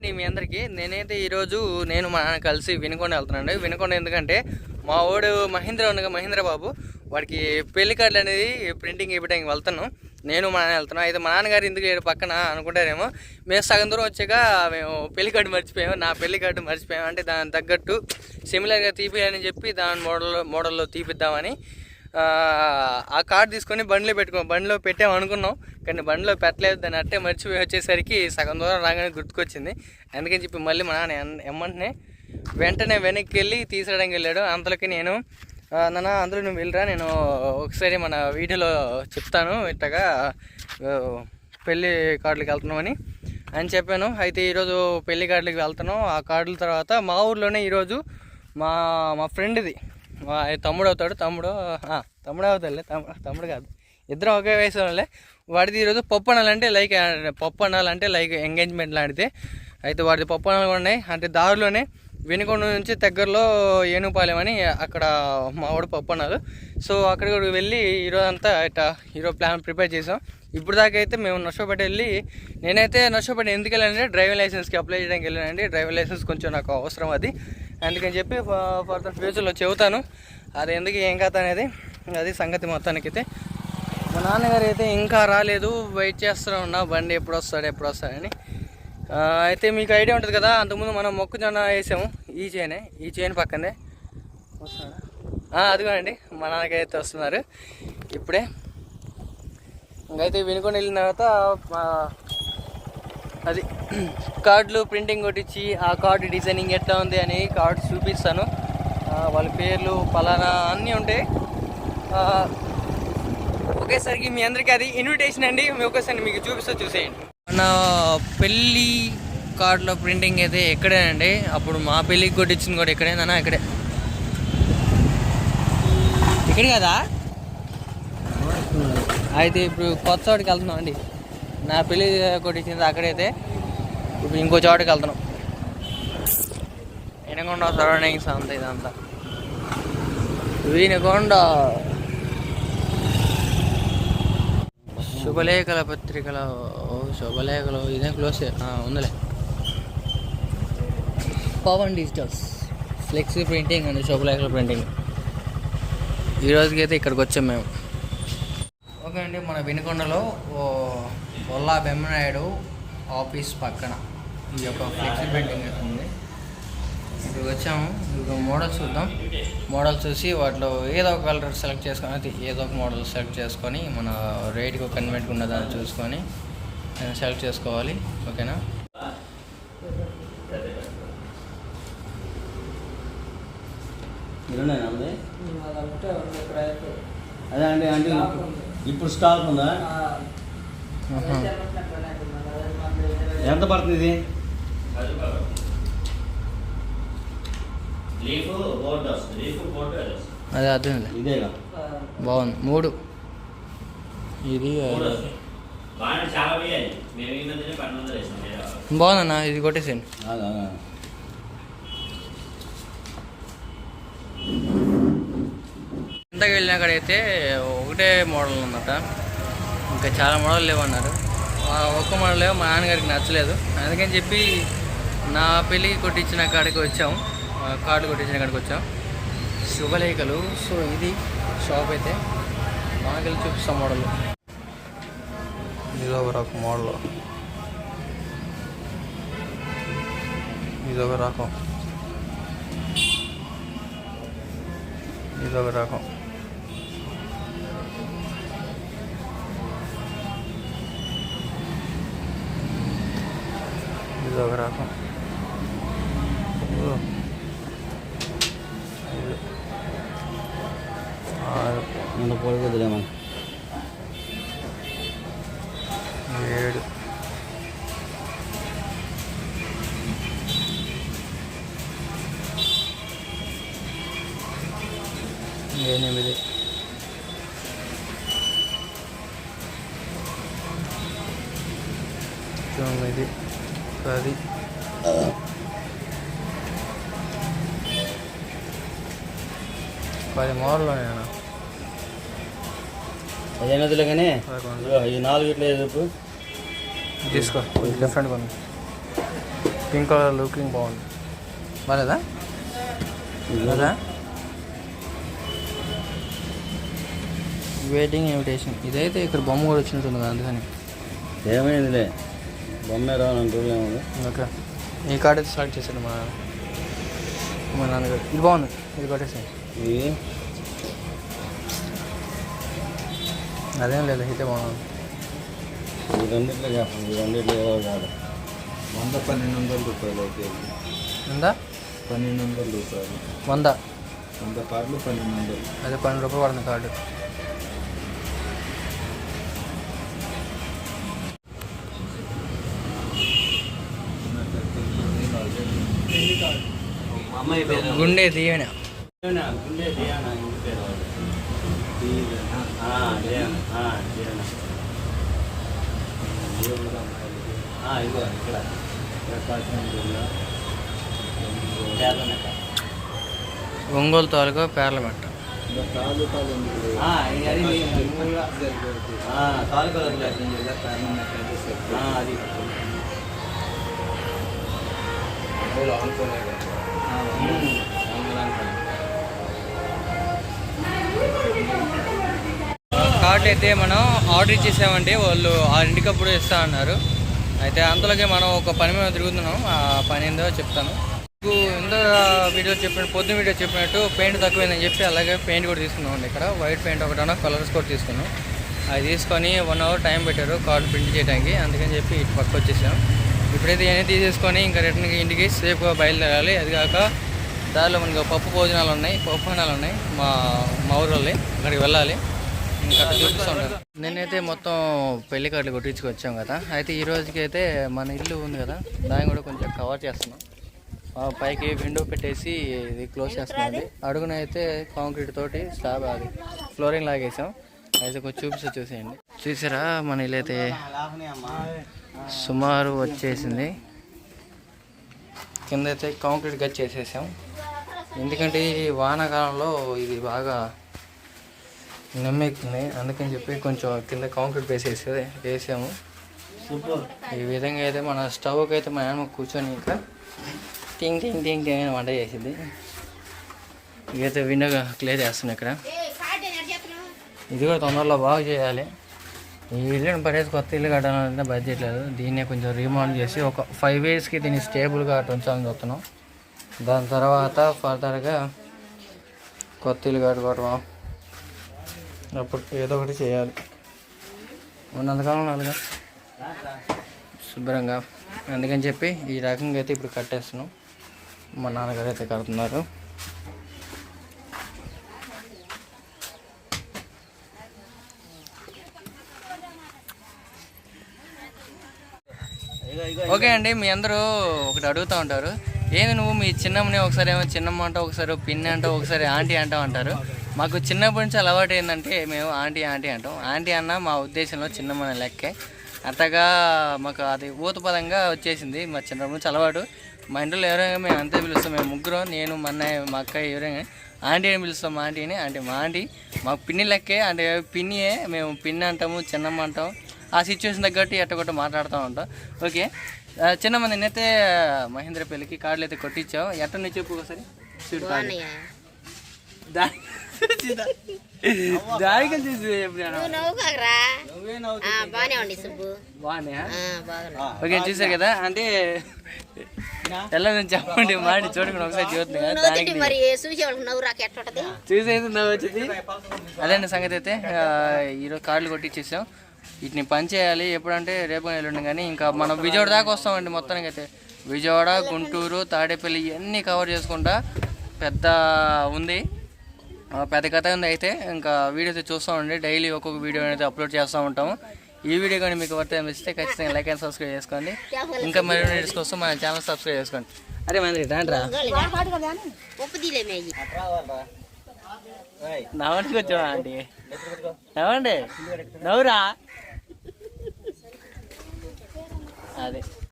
మీ అందరికీ. నేనైతే ఈరోజు నేను మా నాన్న కలిసి వినుకొండ వెళ్తున్నాను వినుకొండ ఎందుకంటే మా వాడు మహేంద్ర ఉండగా మహేంద్ర బాబు. వాడికి పెళ్ళి కార్డులు అనేది ప్రింటింగ్ ఇవ్వడానికి వెళ్తాను నేను మా నాన్న వెళ్తున్నాను. అయితే మా నాన్నగారు ఎందుకు లేడు పక్కన అనుకుంటారేమో. మేము సగం దూరం వచ్చాక మేము పెళ్ళి కార్డు మర్చిపోయాము. నా పెళ్ళి కార్డు మర్చిపోయాము. అంటే దానికి తగ్గట్టు సిమిలర్గా తీపియాలని చెప్పి దాని మోడల్ మోడల్లో తీపిద్దామని ఆ, కార్డు తీసుకొని బండిలో పెట్టుకున్నాం. బండిలో పెట్టాము అనుకున్నాం కానీ బండిలో పెట్టలేదు దాన్ని అట్టే మర్చిపోయి వచ్చేసరికి సగం దూరం రాగానే గుర్తుకొచ్చింది. అందుకని చెప్పి మళ్ళీ మా నాన్న ఎమ్మంటనే వెంటనే వెనక్కి వెళ్ళి తీసడానికి వెళ్ళాడు. అంతలోకి నేను నాన్న అందులో నువ్వు వెళ్ళరా? నేను ఒకసారి మన వీడియోలో చెప్తాను ఇట్టగా పెళ్ళి కార్డులకి వెళ్తున్నామని. అని చెప్పాను. అయితే ఈరోజు పెళ్ళి కార్డులకి వెళ్తున్నాం ఆ కార్డుల తర్వాత మా ఊర్లోనే ఈరోజు మా మా ఫ్రెండ్ది మా తమ్ముడు అవుతాడు. తమ్ముడు తమ్ముడు అవుతాడులే. తమ్ముడు తమ్ముడు కాదు. ఇద్దరం ఒకే వయసు వాళ్ళే వాడిది ఈరోజు పప్పు అనాలంటే లైక్ పప్పు అనాలంటే లైక్ ఎంగేజ్మెంట్ లాంటిది. అయితే వాడిది పప్పు అనాలు కూడా ఉన్నాయి. అంటే దారిలోనే వెనుకొండ నుంచి దగ్గరలో ఏనుగుపాలెం అని అక్కడ మా వాడు పప్పు అన్నారు సో అక్కడికి కూడా వెళ్ళి ఈరోజు అంతా ఇట్లా ఈరోజు ప్లాన్ ప్రిపేర్ చేసాం. ఇప్పుడు దాకా అయితే మేము నష్టపడి వెళ్ళి నేనైతే నష్టపడి ఎందుకు వెళ్ళానంటే డ్రైవింగ్ లైసెన్స్కి అప్లై చేయడానికి వెళ్ళానండి. డ్రైవింగ్ లైసెన్స్ కొంచెం నాకు అవసరం అది. అందుకని చెప్పి ఫర్దర్ ఫ్యూచర్లో చెబుతాను. అది ఎందుకు ఏం కథ అనేది అది సంగతి మొత్తానికైతే. మా నాన్నగారు అయితే ఇంకా రాలేదు. వెయిట్ చేస్తూ ఉన్నా. బండి ఎప్పుడు వస్తాడు ఎప్పుడు వస్తాడని అయితే మీకు ఐడియా ఉంటుంది కదా అంతకుముందు మనం మొక్కజొన్న వేసాము. ఈ చేనే ఈ చేను పక్కనే. వస్తాడా అదిగోనండి. మా నాన్నగారు అయితే వస్తున్నారు. ఇప్పుడే. ఇంకైతే వినుకొని వెళ్ళిన తర్వాత అది కార్డులు ప్రింటింగ్ కొట్టించి ఆ కార్డు డిజైనింగ్ ఎట్లా ఉంది అని కార్డు చూపిస్తాను. వాళ్ళ పేర్లు పలానా అన్నీ ఉంటాయి ఒకేసారికి మీ అందరికీ అది ఇన్విటేషన్ అండి. మీ ఒకేసారి మీకు చూపిస్తూ చూసేయండి. మన పెళ్ళి కార్డులో ప్రింటింగ్ అయితే ఎక్కడేనండి? అప్పుడు మా పెళ్ళికి కొట్టించింది కూడా ఎక్కడేనా ఇక్కడే. ఇక్కడ కదా? అయితే ఇప్పుడు కొత్త చోటుకి వెళ్తున్నాం అండి. నా పెళ్ళి కొట్టించింది అక్కడైతే. ఇప్పుడు ఇంకో చోటుకి వెళ్తున్నాం. వినకొండ సరౌండింగ్స్ అంతా ఇదంతా. వినకొండ శుభలేఖల పత్రికల శుభలేఖలు ఇదే క్లోజ్ ఉందిలే. Pavan digitals flexi printing and శుభలేఖల printing ఈ రోజుకి అయితే ఇక్కడికి వచ్చాం మేము. ఓకే అండి మన వినుకొండలో ఓ బొల్లా బెమ్మనాయుడు ఆఫీస్ పక్కన ఈ యొక్క ఫ్లెక్సీ ప్రింటింగ్ అయితే ఉంది. ఇక్కడికి వచ్చాము. ఇక మోడల్స్ చూద్దాం. మోడల్స్ చూసి వాటిలో ఏదో ఒక కలర్ సెలెక్ట్ చేసుకొని అది ఏదో ఒక మోడల్ సెలెక్ట్ చేసుకొని మన రేట్కి కన్వెంట్గా ఉన్నదాన్ని చూసుకొని సెలెక్ట్ చేసుకోవాలి. ఓకేనా? అంది అండి అంటే ఇప్పుడు స్టాక్ ఉందా. ఎంత పడుతుంది ఇది? లీఫ్ బోర్డు వస్తుంది. లీఫ్ బోర్డు అది వస్తుంది. అదే అర్థం ఇదేగా బాగుంది. మూడు. ఇది. బాగుందన్న ఇది కొట్టేసేయండి. ఇంతకు వెళ్ళిన అక్కడైతే ఒకటే మోడల్ ఉందట. ఇంకా చాలా మోడల్ లేవన్నారు. ఒక్క మోడల్ మా నాన్నగారికి నచ్చలేదు. అందుకని చెప్పి నా పెళ్ళికి కొట్టించిన కాడికి వచ్చాము కార్డు కొట్టించిన కాడికి వచ్చాం. శుభలేఖలు. సో ఇది షాప్ అయితే. మనకెళ్ళి చూపిస్తాం మోడల్. ఇది ఒక రకం మోడల్. ఇది ఒక రకం. ఇది ఒక రకం. ఇది ఒక రకం അങ്ങനെ കുഴപ്പമില്ല മോൻ മോറിലാണ് ഞാനോ పదిహేను వద్దులే కానీ ఈ నాలుగు ఇట్లా చెప్పు. తీసుకో కొంచెం డిఫరెంట్గా ఉంది. పింక్ కలర్ లుకింగ్ బాగుంది. బాలేదా? కదా వెయిటింగ్ ఇన్విటేషన్ ఇదైతే ఇక్కడ బొమ్మ కూడా వచ్చినట్టుంది కదా అందుకని. ఏమైందిలే? బొమ్మ రావాలని రూల్ ఏమో ఓకే. ఈ కార్డ్ అయితే స్టార్ట్ చేశాడు మా మా నాన్నగారు. ఇది బాగుంది. ఇది కొట్టేసాను అదేం లేదు అయితే బాగుంది. ఈ రెండిట్లో చెప్పండి ఈ రెండిట్లో ఏదో కాదు వంద పన్నెండు వందల రూపాయలు అయితే ఉందా పన్నెండు వందల రూపాయలు. వంద. వంద కార్డులు పన్నెండు వందలు అదే పన్నెండు రూపాయలు పడుతుంది కార్డు. గుండె దీవెన గుండె ఇంటి పేరు ఇదిగో ఇక్కడ ప్రకాశం జిల్లా కేరళ ఒంగోలు తాలూకా పేర్లమెట్ట తాలూకాలు లేవు? ఆ, ఇది అది కదా. అయితే మనం ఆర్డర్ ఇచ్చేసామండి. వాళ్ళు ఆరింటికప్పుడు ఇస్తా అన్నారు. అయితే అంతలోకే మనం ఒక పని మీద తిరుగుతున్నాం. ఆ పని ఏందో చెప్తాను. మీకు ఇంత వీడియో చెప్పినట్టు పొద్దున్న వీడియో చెప్పినట్టు పెయింట్ తక్కువైందని చెప్పి అలాగే పెయింట్ కూడా తీసుకున్నాం అండి ఇక్కడ. వైట్ పెయింట్ ఒకటన కలర్స్ కూడా తీసుకున్నాం. అది తీసుకొని వన్ అవర్ టైం పెట్టారు కార్డు ప్రింట్ చేయడానికి అందుకని చెప్పి ఇటు పక్క వచ్చేసాం. ఇప్పుడైతే ఇవన్నీ తీసేసుకొని ఇంకా రిటర్న్ ఇంటికి సేఫ్గా బయలుదేరాలి. అది కాక దారిలో మనకి పప్పు భోజనాలు ఉన్నాయి. పప్పు అన్నాలు ఉన్నాయి మా మా ఊరు వాళ్ళే. అక్కడికి వెళ్ళాలి. అక్కడ నేనైతే మొత్తం పెళ్ళి కార్డులు కొట్టించుకొచ్చాం కదా. అయితే ఈ రోజుకైతే మన ఇల్లు ఉంది కదా దాన్ని కూడా కొంచెం కవర్ చేస్తున్నాం. ఆ పైకి విండో పెట్టేసి ఇది క్లోజ్ చేస్తున్నాం అడుగున అయితే కాంక్రీట్ తోటి స్లాబ్ అది ఫ్లోరింగ్ లాగేసాం. అయితే కొంచెం చూపిస్తే చూసేయండి. చూసారా మన ఇల్లు అయితే సుమారు వచ్చేసింది. కింద అయితే కాంక్రీట్ గచ్చి చేసేసాం. ఎందుకంటే ఈ వానాకాలంలో ఇది బాగా నమ్మెక్కింది. అందుకని చెప్పి కొంచెం కింద కాంక్రీట్ వేసేసి వేసాము. సూపర్. ఈ విధంగా అయితే మన స్టవ్కి అయితే మా నాన్నమ్మ కూర్చొని ఇంకా టింగ్ టింగ్ టింగ్ టింగ్ అని వంట చేసింది. ఇదైతే విండో క్లియర్ చేస్తున్నాం ఇక్కడ. ఇది కూడా తొందరలో బాగా చేయాలి. ఈ ఇల్లుని పడేసి కొత్త ఇల్లు కట్టాలంటే బడ్జెట్ లేదు. దీన్నే కొంచెం రీమౌంట్ చేసి ఒక ఫైవ్ ఇయర్స్కి దీన్ని స్టేబుల్గా ఉంచాలని చూస్తున్నాం. దాని తర్వాత ఫర్దర్గా కొత్త ఇల్లు కట్టుకోవడం అప్పుడు ఏదో ఒకటి చేయాలి. ఉన్నంతకాలం ఉండాలిగా శుభ్రంగా. అందుకని చెప్పి ఈ రకంగా అయితే ఇప్పుడు కట్టేస్తున్నాం. మా నాన్నగారు అయితే కడుతున్నారు. ఓకే అండి మీ అందరూ ఒకటి అడుగుతూ ఉంటారు. ఏంది నువ్వు మీ చిన్నమ్మని ఒకసారి ఏమో చిన్నమ్మ అంటావు ఒకసారి పిన్ని అంటావు ఒకసారి ఆంటీ అంటావు అంటారు. మాకు చిన్నప్పటి నుంచి అలవాటు ఏంటంటే మేము ఆంటీ ఆంటీ అంటాం. ఆంటీ అన్న మా ఉద్దేశంలో చిన్నమ్మని లెక్కే. అట్టగా మాకు అది ఊతపదంగా వచ్చేసింది మా చిన్నప్పటి నుంచి అలవాటు. మా ఇంట్లో ఎవరైనా మేము అంతే పిలుస్తాం. మేము ముగ్గురం నేను మా అన్నయ్య మా అక్క ఎవరైనా ఆంటీ అని పిలుస్తాం. మా ఆంటీని అంటే మా ఆంటీ. మాకు పిన్ని లెక్కే. అంటే పిన్నియే. మేము పిన్ని అంటాము చిన్నమ్మ అంటాం. ఆ సిచ్యువేషన్ తగ్గట్టు ఎట్టగొట్ట మాట్లాడుతూ ఉంటాం. ఓకే. చిన్నమ్మ నేనైతే మహేంద్ర పెళ్ళికి కార్డులు అయితే కొట్టించావు. ఎట్ట నీ చెప్పు ఒకసారి. చూడు దానికి చూసి ఉండి సుబ్బు. ఓకే చూసారు కదా అంటే ఎలా నుంచి చెప్పండి మాట చూడకుండా ఒకసారి తింటే మరి చూసేది నవ్వు వచ్చింది? అదే సంగతి అయితే ఈరోజు కార్డులు కొట్టించేసాం వీటిని పని చేయాలి ఎప్పుడంటే రేపు ఎల్లుండి కానీ ఇంకా మనం విజయవాడ దాకా వస్తామండి మొత్తానికి అయితే విజయవాడ గుంటూరు తాడేపల్లి ఇవన్నీ కవర్ చేసుకుంటా. పెద్ద ఉంది. పెద్ద కథ ఉంది అయితే ఇంకా వీడియో అయితే చూస్తూ ఉండి డైలీ ఒక్కొక్క వీడియో అయితే అప్లోడ్ చేస్తూ ఉంటాము. ఈ వీడియో కానీ మీకు వర్త అనిపిస్తే ఖచ్చితంగా లైక్ అండ్ సబ్స్క్రైబ్ చేసుకోండి. ఇంకా మరి వీడియోస్ కోసం మన ఛానల్ సబ్స్క్రైబ్ చేసుకోండి. అరే మంది రాండ్రా. ఉప్పు కొంచెం అండి ఆంటీ. నవ్వండి. నవ్వురా. అదే.